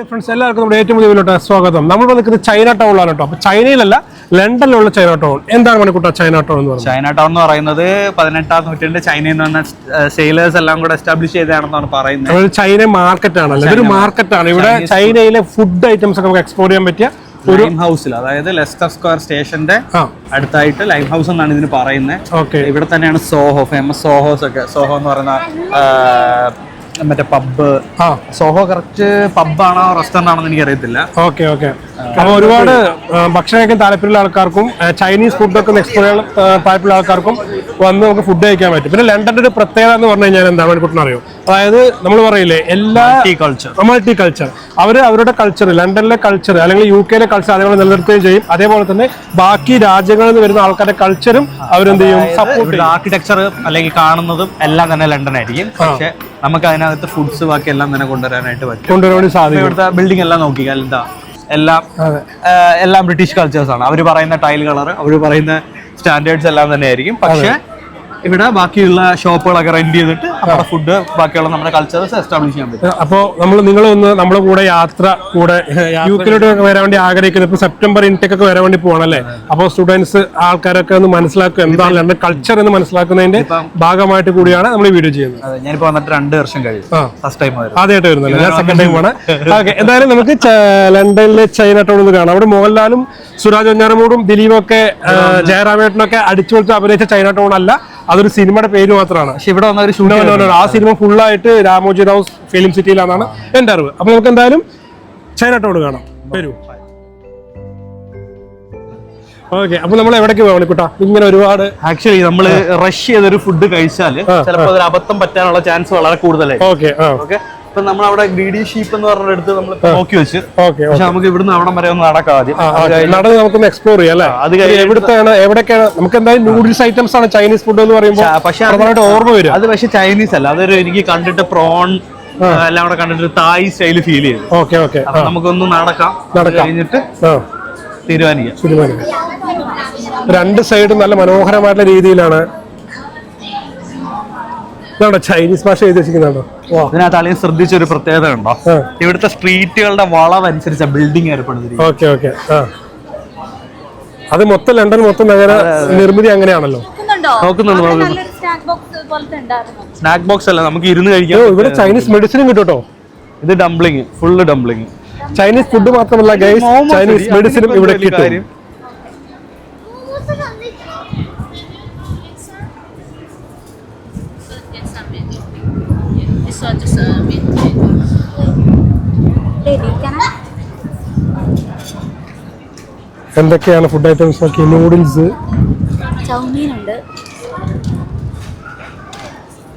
Dear friends എല്ലാവർക്കും നമ്മുടെ ഏറ്റവും പുതിയ സ്വാഗതം. നമ്മൾ നിൽക്കുന്നത് ചൈന ടൗണിലാണ് കേട്ടോ. അപ്പൊ ചൈനയിലല്ല ലണ്ടനിലുള്ള ചൈന ടൗൺ എന്താണ് മണിക്കൂട്ട ചൈന ടൗൺ എന്ന് പറയുന്നത്? ചൈന ടൗൺ എന്ന് പറയുന്നത് പതിനെട്ടാം നൂറ്റാണ്ട് ചൈനയിൽ നിന്ന് സെയിലേഴ്സ് എല്ലാം കൂടെ എസ്റ്റാബ്ലിഷ് ചെയ്തതാണെന്നാണ് പറയുന്നത്. അതായത് ചൈന മാർക്കറ്റ് ആണല്ലോ? ഇതൊരു ആണ്. ഇവിടെ ചൈനയിലെ ഫുഡ് ഐറ്റംസ് ഒക്കെ നമുക്ക് എക്സ്പ്ലോർ ചെയ്യാൻ പറ്റിയ ഒരു ലൈം ഹൗസിൽ അതായത് ലെസ്റ്റർ സ്ക്വയർ സ്റ്റേഷന്റെ അടുത്തായിട്ട് ലൈം ഹൗസ് എന്നാണ് ഇതിന് പറയുന്നത്. ഇവിടെ തന്നെയാണ് സോഹോ ഫേമസ് സോഹോസ് ഒക്കെ. സോഹോ എന്ന് പറയുന്ന മറ്റേ പബ്ബ് ആ. സോഹോ കറക്റ്റ് പബ്ബാണോ റെസ്റ്റോറന്റ് ആണോ എന്ന് അറിയത്തില്ല ഓക്കെ ഓക്കെ. അപ്പോൾ ഒരുപാട് ഭക്ഷണം കഴിക്കാൻ താല്പര്യമുള്ള ആൾക്കാർക്കും ചൈനീസ് ഫുഡൊക്കെ എക്സ്പ്ലോർ ചെയ്യാൻ താല്പര്യമുള്ള ആൾക്കാർക്കും വന്ന് നമുക്ക് ഫുഡ് കഴിക്കാൻ പറ്റും. പിന്നെ ലണ്ടന്റെ ഒരു പ്രത്യേകത എന്ന് പറഞ്ഞു കഴിഞ്ഞാൽ എന്താണ്? മണിക്കൂട്ടിന് അറിയോ അതായത് നമ്മൾ പറയില്ലേ എല്ലാ കൾച്ചർ മൾട്ടി കൾച്ചർ അവർ അവരുടെ കൾച്ചർ ലണ്ടനിലെ കൾച്ചർ അല്ലെങ്കിൽ യു കെയിലെ കൾച്ചർ അതേപോലെ നിലനിർത്തുകയും ചെയ്യും. അതേപോലെ തന്നെ ബാക്കി രാജ്യങ്ങളിൽ നിന്ന് വരുന്ന ആൾക്കാരുടെ കൾച്ചറും അവരെന്ത് ചെയ്യും? സപ്പോർട്ട് ആർക്കിടെക്ചർ അല്ലെങ്കിൽ കാണുന്നതും എല്ലാം തന്നെ ലണ്ടൻ ആയിരിക്കും പക്ഷെ നമുക്ക് അതിനകത്ത് ഫുഡ്സ് ബാക്കി എല്ലാം തന്നെ കൊണ്ടുവരാനായിട്ട് പറ്റും. കൊണ്ടുവരാൻ സാധിക്കും. ഇവിടുത്തെ ബിൽഡിംഗ് എല്ലാം നോക്കിയാൽ എന്താ എല്ലാം എല്ലാം ബ്രിട്ടീഷ് കൾച്ചേഴ്സ് ആണ്. അവർ പറയുന്ന ടൈൽ കളർ അവർ പറയുന്ന സ്റ്റാൻഡേർഡ്സ് എല്ലാം തന്നെ ആയിരിക്കും പക്ഷെ ഇവിടെ ബാക്കിയുള്ള ഷോപ്പുകളൊക്കെ റെന്റ് ചെയ്തിട്ട് നമ്മുടെ ഫുഡ് ബാക്കിയുള്ള നമ്മുടെ കൾച്ചേഴ്സ് എസ്റ്റാബ്ലിഷ് ചെയ്യാൻ പറ്റും. അപ്പോൾ നമ്മൾ നിങ്ങൾ ഒന്ന് നമ്മുടെ കൂടെ യാത്ര കൂടെ യു കെയിലോട്ട് വരാൻ വേണ്ടി ആഗ്രഹിക്കുന്നത് ഇപ്പൊ സെപ്റ്റംബർ ഇൻടേക്ക് ഒക്കെ വരാൻ വേണ്ടി പോകണല്ലേ അപ്പോൾ സ്റ്റുഡൻസ് ആൾക്കാരൊക്കെ ഒന്ന് മനസ്സിലാക്കുക എന്താണ് ലണ്ടൻ കൾച്ചർ എന്ന് മനസ്സിലാക്കുന്നതിന്റെ ഭാഗമായിട്ട് കൂടിയാണ് നമ്മൾ ഈ വീഡിയോ ചെയ്യുന്നത്. ഞാനിപ്പോ വന്നിട്ട് രണ്ട് വർഷം കഴിഞ്ഞു. ഫസ്റ്റ് ടൈം ആദ്യമായിട്ട് വരുന്നല്ലേ? ഞാൻ സെക്കൻഡ് ടൈം ആണ്. ഓക്കെ എന്തായാലും നമുക്ക് ലണ്ടനിലെ ചൈന ടൗൺ ഒന്ന് കാണാം. അവിടെ മോഹൻലാലും സുരാജ് ഒഞ്ഞാറമൂടും ദിലീപൊക്കെ ജയറാമേട്ടനൊക്കെ അടിച്ചുപൊളിച്ച് അഭിനയിച്ച ചൈന ടൗൺ അല്ല. അതൊരു സിനിമയുടെ പേര് മാത്രമാണ്. പക്ഷെ ഇവിടെ വന്ന ഒരു ഷൂട്ട്. ആ സിനിമ ഫുള്ളായിട്ട് രാമോജി റാവു ഫിലിം സിറ്റിയിലാണെന്നാണ് എന്റെ അറിവ്. അപ്പൊ നമുക്ക് എന്തായാലും ചൈന ടൗൺ കാണാം. വരൂ. ഓക്കെ അപ്പൊ നമ്മൾ എവിടേക്ക് പോകാം കുട്ടാ ഇങ്ങനെ ഒരുപാട് ആക്ച്വലി നമ്മൾ റഷ് ചെയ്തൊരു ഫുഡ് കഴിച്ചാൽ ചിലപ്പോൾ അബദ്ധം പറ്റാനുള്ള ചാൻസ് വളരെ കൂടുതലായി ഓക്കെ ഓക്കെ ഇപ്പൊ നമ്മൾ അവിടെ ഗ്രീഡി ഷീപ്പ് എന്ന് പറഞ്ഞ അടുത്ത് നമ്മൾ നോക്കി വെച്ച്. പക്ഷെ നമുക്ക് ഇവിടുന്ന് അവിടെ വരെ ഒന്ന് നടക്കാം ആദ്യം. നടന്ന് നമുക്കൊന്ന് എക്സ്പ്ലോർ ചെയ്യാം അല്ലേ? അത് എവിടുത്തെയാണ് നമുക്ക് എന്തായാലും നൂഡിൽസ് ഐറ്റംസ് ആണ് ചൈനീസ് ഫുഡ് എന്ന് പറയുമ്പോൾ പക്ഷെ പ്രധാനമായിട്ട് ഓർമ്മ വരും അത് പക്ഷെ ചൈനീസ് അല്ല. അതൊരു എനിക്ക് കണ്ടിട്ട് പ്രോൺ എല്ലാം കൂടെ കണ്ടിട്ട് തായ് സ്റ്റൈൽ ഫീൽ ചെയ്തു. Okay okay. നമുക്കൊന്ന് നടക്കാം. കഴിഞ്ഞിട്ട് തീരുമാനിക്കാം. തീരുമാനിക്കാം. രണ്ട് സൈഡും നല്ല മനോഹരമായിട്ടുള്ള രീതിയിലാണ് ഇതാണോ ചൈനീസ് ഭാഷ എഴുതി വെച്ചിരിക്കുന്നുണ്ടോ വാ. ഇതിനകത്ത് അല്ലെങ്കിൽ ശ്രദ്ധിച്ച ഒരു പ്രത്യേകത ഉണ്ടോ? ഇവിടുത്തെ സ്ട്രീറ്റുകളുടെ വളവ് അനുസരിച്ച ബിൽഡിംഗ് ഏർപ്പെടുത്തിരിക്കും ഓക്കെ ഓക്കെ. അത് മൊത്തം ലണ്ടൻ മൊത്തം നഗര നിർമ്മിതി അങ്ങനെയാണല്ലോ. നോക്കുന്നുണ്ടോ? സ്നാക്ക് ബോക്സ് അല്ല നമുക്ക് ഇരുന്ന് കഴിക്കാം ഇവിടെ ചൈനീസ് മെഡിസിനും കിട്ടും ഇത് dumpling full dumpling Chinese food മാത്രമല്ല ഗൈസ് ചൈനീസ് മെഡിസിനും ഇവിടെ കിട്ടും. This one just a mint. Ready, can I? എന്തൊക്കെയാണ് ഫുഡ് ഐറ്റംസ് നോക്കി? നൂഡിൽസ് ചൗമീൻ ഉണ്ട്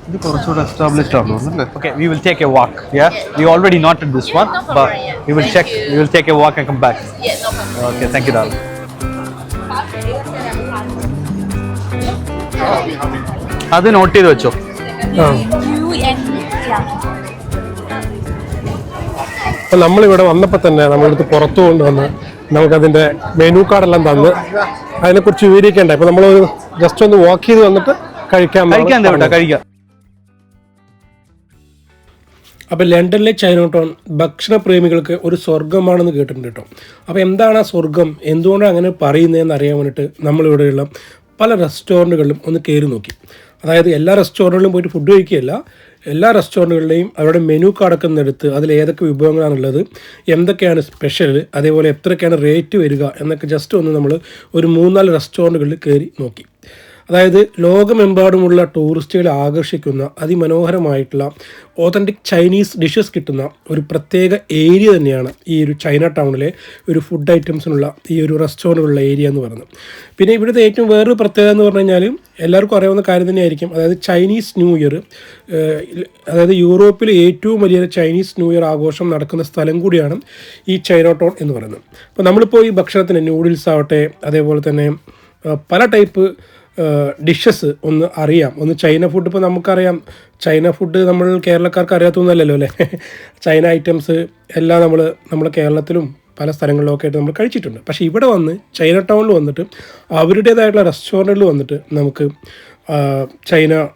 ഇത് കുറച്ചുകൂടെ എസ്റ്റാബ്ലിഷ്ഡ് ആണ്? അല്ലേ? Okay we will take a walk yeah we already note this one but we will check we will take a walk and come back. Okay thank you darling അത് note ചെയ്ത് വെച്ചോ. ആ U N അപ്പൊ നമ്മളിവിടെ വന്നപ്പോൾ തന്നെ നമ്മളെടുത്ത് പുറത്തു കൊണ്ടുവന്ന് നമുക്കതിന്റെ മെനു കാർഡെല്ലാം തന്ന് അതിനെക്കുറിച്ച് വിവരിക്കേണ്ട. ഇപ്പൊ നമ്മൾ ജസ്റ്റ് ഒന്ന് വാക്ക് ചെയ്ത് വന്നിട്ട് കഴിക്കാൻ കഴിക്കാം തരട്ടെ കഴിക്കാം. അപ്പോൾ ലണ്ടനിലെ ചൈന ടൗൺ ഭക്ഷണ പ്രേമികൾക്ക് ഒരു സ്വർഗമാണെന്ന് കേട്ടിട്ടുണ്ട് കേട്ടോ. അപ്പോൾ എന്താണ് ആ സ്വർഗം എന്തുകൊണ്ടാണ് അങ്ങനെ പറയുന്നതെന്ന് അറിയാൻ വേണ്ടിയിട്ട് നമ്മളിവിടെയുള്ള പല റെസ്റ്റോറന്റുകളിലും ഒന്ന് കയറി നോക്കി. അതായത് എല്ലാ റെസ്റ്റോറന്റുകളിലും പോയിട്ട് ഫുഡ് കഴിക്കുകയല്ല എല്ലാ റെസ്റ്റോറന്റുകളുടെയും അവരുടെ മെനു കാർഡൊക്കെ ഒന്ന് എടുത്ത് അതിൽ ഏതൊക്കെ വിഭവങ്ങളാണുള്ളത് എന്തൊക്കെയാണ് സ്പെഷ്യൽ അതേപോലെ എത്രയൊക്കെയാണ് റേറ്റ് വരിക എന്നൊക്കെ ജസ്റ്റ് ഒന്ന് നമ്മൾ ഒരു മൂന്നാൽ റെസ്റ്റോറന്റുകളിൽ കയറി നോക്കി. അതായത് ലോകമെമ്പാടുമുള്ള ടൂറിസ്റ്റുകളെ ആകർഷിക്കുന്ന അതിമനോഹരമായിട്ടുള്ള ഓതന്റിക് ചൈനീസ് ഡിഷസ് കിട്ടുന്ന ഒരു പ്രത്യേക ഏരിയ തന്നെയാണ് ഈ ഒരു ചൈന ടൗണിലെ ഒരു ഫുഡ് ഐറ്റംസിനുള്ള ഈ ഒരു റെസ്റ്റോറന്റുകളുള്ള ഏരിയ എന്ന് പറയുന്നത്. പിന്നെ ഇവിടുത്തെ ഏറ്റവും വേറൊരു പ്രത്യേകത എന്ന് പറഞ്ഞു കഴിഞ്ഞാൽ എല്ലാവർക്കും അറിയാവുന്ന കാര്യം തന്നെയായിരിക്കും. അതായത് ചൈനീസ് ന്യൂ ഇയർ അതായത് യൂറോപ്പിൽ ഏറ്റവും വലിയ ചൈനീസ് ന്യൂ ഇയർ ആഘോഷം നടക്കുന്ന സ്ഥലം കൂടിയാണ് ഈ ചൈന ടൗൺ എന്ന് പറയുന്നത്. അപ്പോൾ നമ്മളിപ്പോൾ ഈ ഭക്ഷണത്തിന് നൂഡിൽസ് ആവട്ടെ അതേപോലെ തന്നെ പല ടൈപ്പ് ഡിഷസ് ഒന്ന് അറിയാം. ഒന്ന് ചൈന ഫുഡ് ഇപ്പോൾ നമുക്കറിയാം. ചൈന ഫുഡ് നമ്മൾ കേരളക്കാർക്ക് അറിയാത്തൊന്നുമല്ലല്ലോ അല്ലേ? ചൈന ഐറ്റംസ് എല്ലാം നമ്മൾ നമ്മുടെ കേരളത്തിലും പല സ്ഥലങ്ങളിലൊക്കെ ആയിട്ട് നമ്മൾ കഴിച്ചിട്ടുണ്ട്. പക്ഷേ ഇവിടെ വന്ന് ചൈന ടൗണിൽ വന്നിട്ട് അവരുടേതായിട്ടുള്ള റെസ്റ്റോറന്റിൽ വന്നിട്ട് നമുക്ക് ചൈന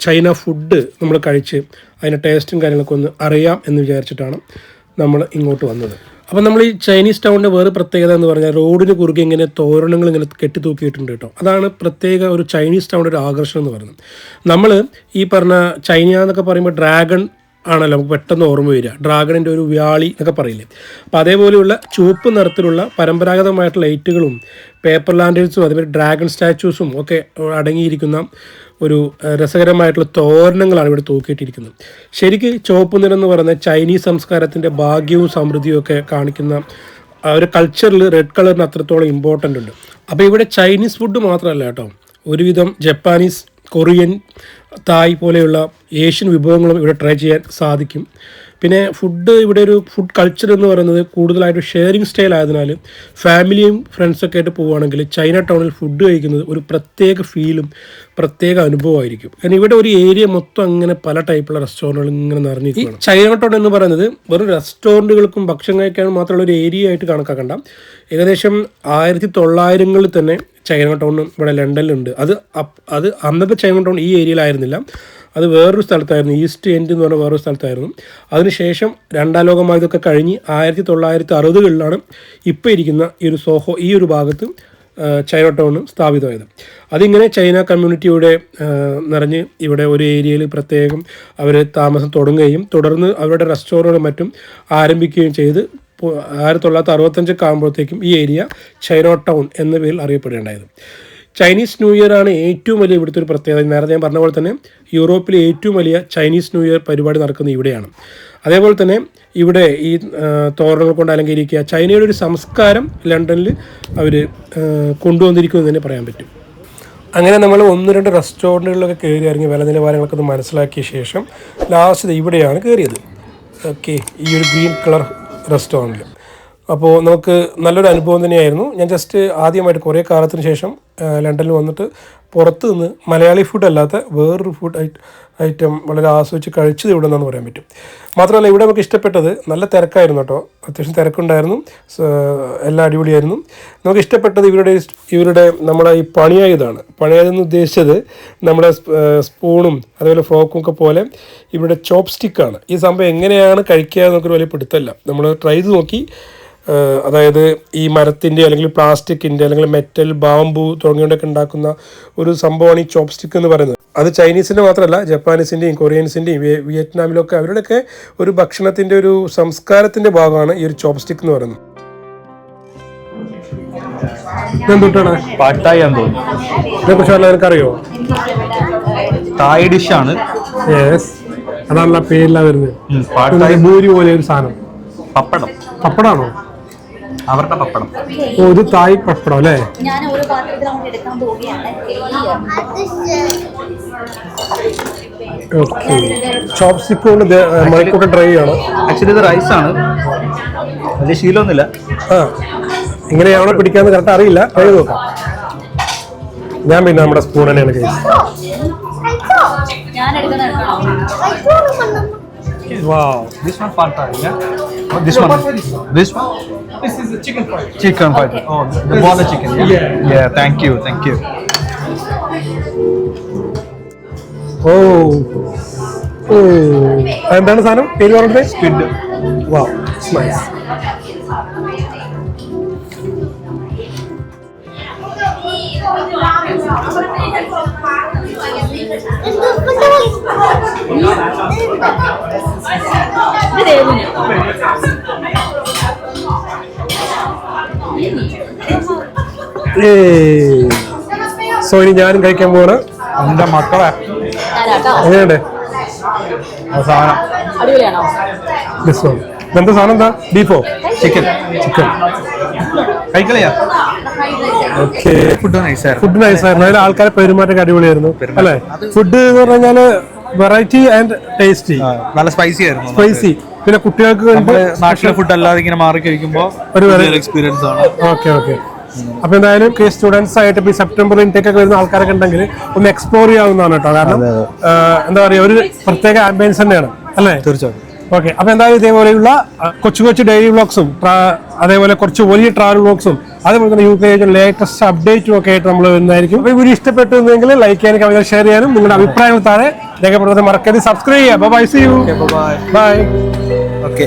ചൈന ഫുഡ് നമ്മൾ കഴിച്ച് അതിന്റെ ടേസ്റ്റും കാര്യങ്ങളൊക്കെ ഒന്ന് അറിയാം എന്ന് വിചാരിച്ചിട്ടാണ് നമ്മൾ ഇങ്ങോട്ട് വന്നത്. അപ്പം നമ്മൾ ഈ ചൈനീസ് ടൗണിന്റെ വേറെ പ്രത്യേകത എന്ന് പറഞ്ഞാൽ റോഡിന് കുറുകെ ഇങ്ങനെ തോരണങ്ങൾ ഇങ്ങനെ കെട്ടിത്തൂക്കിയിട്ടുണ്ട് കേട്ടോ. അതാണ് പ്രത്യേക ഒരു ചൈനീസ് ടൗണിന്റെ ഒരു ആകർഷണം എന്ന് പറയുന്നത്. നമ്മൾ ഈ പറഞ്ഞ ചൈന എന്നൊക്കെ പറയുമ്പോൾ ഡ്രാഗൺ ആണല്ലോ നമുക്ക് പെട്ടെന്ന് ഓർമ്മ വരിക. ഡ്രാഗണിന്റെ ഒരു വ്യാളി എന്നൊക്കെ പറയില്ലേ. അപ്പോൾ അതേപോലെയുള്ള ചുവപ്പ് നിറത്തിലുള്ള പരമ്പരാഗതമായിട്ടുള്ള ലൈറ്റുകളും പേപ്പർ ലാൻഡേഴ്സും അതേപോലെ ഡ്രാഗൺ സ്റ്റാച്യൂസും ഒക്കെ അടങ്ങിയിരിക്കുന്ന ഒരു രസകരമായിട്ടുള്ള തോരണങ്ങളാണ് ഇവിടെ തൂക്കിയിട്ടിരിക്കുന്നത്. ശരിക്ക് ചുവപ്പ് നിറം എന്ന് പറയുന്നത് ചൈനീസ് സംസ്കാരത്തിന്റെ ഭാഗ്യവും സമൃദ്ധിയും ഒക്കെ കാണിക്കുന്ന ഒരു കൾച്ചറിൽ റെഡ് കളറിന് അത്രത്തോളം ഇമ്പോർട്ടന്റ് ഉണ്ട്. അപ്പോൾ ഇവിടെ ചൈനീസ് ഫുഡ് മാത്രമല്ല കേട്ടോ. ഒരുവിധം ജപ്പാനീസ് കൊറിയൻ തായ് പോലെയുള്ള ഏഷ്യൻ വിഭവങ്ങളും ഇവിടെ ട്രൈ ചെയ്യാൻ സാധിക്കും. പിന്നെ ഫുഡ് ഇവിടെ ഒരു ഫുഡ് കൾച്ചർ എന്ന് പറയുന്നത് കൂടുതലായിട്ട് ഷെയറിങ് സ്റ്റൈൽ ആയതിനാൽ ഫാമിലിയും ഫ്രണ്ട്സൊക്കെ ആയിട്ട് പോവുകയാണെങ്കിൽ ചൈന ടൗണിൽ ഫുഡ് കഴിക്കുന്നത് ഒരു പ്രത്യേക ഫീലും പ്രത്യേക അനുഭവമായിരിക്കും കാരണം ഇവിടെ ഒരു ഏരിയ മൊത്തം അങ്ങനെ പല ടൈപ്പുള്ള റെസ്റ്റോറന്റുകൾ ഇങ്ങനെ നിറഞ്ഞിരിക്കുകയാണ് ചൈന ടൗൺ എന്ന് പറയുന്നത് വെറും റെസ്റ്റോറന്റുകൾക്കും ഭക്ഷണം കഴിക്കാൻ മാത്രമുള്ള ഒരു ഏരിയ ആയിട്ട് കണക്കാക്കണ്ട. ഏകദേശം ആയിരത്തി തൊള്ളായിരങ്ങളിൽ തന്നെ ചൈന ടൗൺ ഇവിടെ ലണ്ടനിലുണ്ട്. അത് അത് അന്നത്തെ ചൈന ടൗൺ ഈ ഏരിയയിലായിരുന്നില്ല. അത് വേറൊരു സ്ഥലത്തായിരുന്നു. ഈസ്റ്റ് എൻഡ് എന്ന് പറഞ്ഞ വേറൊരു സ്ഥലത്തായിരുന്നു. അതിനുശേഷം രണ്ടാം ലോകമായതൊക്കെ കഴിഞ്ഞ് ആയിരത്തി തൊള്ളായിരത്തി അറുപതുകളിലാണ് ഇപ്പോൾ ഇരിക്കുന്ന ഈ ഒരു സോഹോ ഈ ഒരു ഭാഗത്ത് ചൈന ടൗൺ സ്ഥാപിതമായത്. അതിങ്ങനെ ചൈന കമ്മ്യൂണിറ്റിയുടെ നിറഞ്ഞ് ഇവിടെ ഒരു ഏരിയയിൽ പ്രത്യേകം അവർ താമസം തുടങ്ങുകയും തുടർന്ന് അവരുടെ റെസ്റ്റോറന്റുകളും മറ്റും ആരംഭിക്കുകയും ചെയ്ത് ആയിരത്തി തൊള്ളായിരത്തി അറുപത്തഞ്ചൊക്കെ ആകുമ്പോഴത്തേക്കും ഈ ഏരിയ ചൈന ടൗൺ എന്ന പേരിൽ അറിയപ്പെടുകയുണ്ടായത്. ചൈനീസ് ന്യൂ ഇയർ ആണ് ഏറ്റവും വലിയ ഇവിടുത്തെ ഒരു പ്രത്യേകത. നേരത്തെ ഞാൻ പറഞ്ഞ പോലെ തന്നെ യൂറോപ്പിലെ ഏറ്റവും വലിയ ചൈനീസ് ന്യൂ ഇയർ പരിപാടി നടക്കുന്നത് ഇവിടെയാണ്. അതേപോലെ തന്നെ ഇവിടെ ഈ തോരണങ്ങൾ കൊണ്ട് അലങ്കരിക്കുക ചൈനയുടെ ഒരു സംസ്കാരം ലണ്ടനിൽ അവർ കൊണ്ടുവന്നിരിക്കുമെന്ന് തന്നെ പറയാൻ പറ്റും. അങ്ങനെ നമ്മൾ ഒന്ന് രണ്ട് റെസ്റ്റോറന്റുകളിലൊക്കെ കയറി ഇറങ്ങി വില നിലവാരങ്ങളൊക്കെ ഒന്ന് മനസ്സിലാക്കിയ ശേഷം ലാസ്റ്റ് ഇവിടെയാണ് കയറിയത്. ഓക്കെ ഈ ഒരു ഗ്രീൻ കളർ റെസ്റ്റോറന്റിൽ അപ്പോൾ നമുക്ക് നല്ലൊരു അനുഭവം തന്നെയായിരുന്നു. ഞാൻ ജസ്റ്റ് ആദ്യമായിട്ട് കുറേ കാലത്തിന് ശേഷം ലണ്ടനിൽ വന്നിട്ട് പുറത്ത് നിന്ന് മലയാളി ഫുഡ് അല്ലാത്ത വേറൊരു ഫുഡ് ഐറ്റം വളരെ ആസ്വദിച്ച് കഴിച്ചത് ഇവിടെ നിന്നാന്ന് പറയാൻ പറ്റും. മാത്രമല്ല ഇവിടെ നമുക്ക് ഇഷ്ടപ്പെട്ടത് നല്ല തിരക്കായിരുന്നു കേട്ടോ. അത്യാവശ്യം തിരക്കുണ്ടായിരുന്നു. എല്ലാം അടിപൊളിയായിരുന്നു. നമുക്ക് ഇഷ്ടപ്പെട്ടത് ഇവരുടെ ഇവരുടെ നമ്മുടെ ഈ പണിയായതാണ് പണിയായതെന്ന് ഉദ്ദേശിച്ചത് നമ്മുടെ സ്പൂണും അതുപോലെ ഫോക്കും ഒക്കെ പോലെ ഇവരുടെ ചോപ്പ് സ്റ്റിക്കാണ് ഈ സംഭവം എങ്ങനെയാണ് കഴിക്കുക എന്നൊക്കെ ഒരു വലിയ പിടുത്തമല്ല. നമ്മൾ ട്രൈ ചെയ്ത് നോക്കി അതായത് ഈ മരത്തിന്റെ അല്ലെങ്കിൽ പ്ലാസ്റ്റിക്കിന്റെ അല്ലെങ്കിൽ മെറ്റൽ ബാമ്പു തുടങ്ങിയൊക്കെ ഉണ്ടാക്കുന്ന ഒരു സംഭവമാണ് ഈ ചോപ്പ് സ്റ്റിക്ക് എന്ന് പറയുന്നത്. അത് ചൈനീസിന്റെ മാത്രമല്ല ജപ്പാനീസിന്റെയും കൊറിയൻസിന്റെയും വിയ- വിയറ്റ്നാമിലൊക്കെ അവരുടെയൊക്കെ ഒരു ഭക്ഷണത്തിന്റെ ഒരു സംസ്കാരത്തിന്റെ ഭാഗമാണ് ഈ ഒരു ചോപ്പ് സ്റ്റിക്ക് എന്ന് പറയുന്നത്. പാട്ടായി ഇതിനെക്കുറിച്ച് വല്ല നിനക്കറിയോ? തായ് ഡിഷാണ്. യെസ് അതാണല്ലോ പേരില്ല വരുന്നത്. ഭൂരി പോലെ ഒരു സാധനം. പപ്പടം. പപ്പടാണോ? അവരുടെ പപ്പടം. ഒരു തായ് പപ്പടം അല്ലേ? ഞാൻ ഒരു പാത്രത്തിൽ അങ്ങോട്ട് എടുക്കാൻ പോവുകയാണ് ഓക്കെ. ചോപ്പ് സ്റ്റിക്ക് കൊണ്ട് മണിക്കൂട്ടം ഡ്രൈ ആണ്. ആക്ച്വലി ഇത് ആണ്. വലിയ ശീലമൊന്നുമില്ല. ആ. എങ്ങനെയാണോ പിടിക്കാന്ന് കറക്റ്റ് അറിയില്ല. ട്രൈ നോക്കാം. ഞാൻ പിന്നെ നമ്മുടെ സ്പൂൺ തന്നെയാണ് കഴിച്ചത്. ഞാൻ ദിസ് വൺ പാർട്ടാണ് this one this Oh, this. This. This is a chicken fried. Chicken fried. Oh, the ball of chicken. Yeah. Yeah. Yeah. Thank you. Thank you. ഓ ഓ എന്താണ് സാധനം പേര് പറഞ്ഞത് സ്ക്വിഡ് വാ നൈസ് ഇത് സോ ഇനി ഞാനും കഴിക്കാൻ പോവാണ് എന്റെ മക്കളെ. എങ്ങനെയുണ്ട്? സാധനം. ഇതെന്താ സാധനം? എന്താ? ബീഫോ? ചിക്കൻ. ചിക്കൻ. കഴിക്കലയാ ഓക്കെ. ഫുഡ് നൈസായിരുന്നു. ഫുഡ് നൈസ് ആയിരുന്നു അതിൽ ആൾക്കാരെ പെരുമാറ്റം അടിപൊളിയായിരുന്നു. അല്ലെ? ഫുഡ് എന്ന് പറഞ്ഞു കഴിഞ്ഞാൽ വെറൈറ്റി ആൻഡ് ടേസ്റ്റി. നല്ല സ്പൈസി ആയിരുന്നു. സ്പൈസി പിന്നെ കുട്ടികൾക്ക് നാട്ടിലെ ഫുഡ് അല്ലാതെ ഇങ്ങനെ മാറി കഴിക്കുമ്പോൾ ഒരു ഒരു വേറെ- എക്സ്പീരിയൻസ് ആണ്. Okay okay. അപ്പൊ എന്തായാലും സ്റ്റുഡൻസ് ആയിട്ട് ഇപ്പൊ സെപ്റ്റംബർ ഇൻടേക്ക് ഒക്കെ വരുന്ന ആൾക്കാരൊക്കെ ഉണ്ടെങ്കിൽ ഒന്ന് എക്സ്പ്ലോർ ചെയ്യാവുന്നതാണ് കേട്ടോ. കാരണം എന്താ പറയാ ഒരു പ്രത്യേക ആംബിയൻസ് തന്നെയാണ് അല്ലേ? തീർച്ചയായും ഓക്കെ അപ്പൊ എന്തായാലും ഇതേപോലെയുള്ള കൊച്ചു കൊച്ചു ഡെയിലി വ്ളോഗ്സും അതേപോലെ കുറച്ച് വലിയ ട്രാവൽ വ്ളോഗ്സും അതേപോലെ തന്നെ യു കെ ലേറ്റസ്റ്റ് അപ്ഡേറ്റും ഒക്കെ ആയിട്ട് നമ്മൾ വരുന്നതായിരിക്കും. അപ്പൊ വീഡിയോ ഇഷ്ടപ്പെട്ടു എന്നെങ്കിൽ ലൈക്ക് ചെയ്യാനും കവിത ഷെയർ ചെയ്യാനും നിങ്ങളുടെ അഭിപ്രായങ്ങൾ താഴെ രേഖപ്പെടുത്താൻ മറക്കരുത്. സബ്സ്ക്രൈബ് ചെയ്യാം bye see you bye bye okay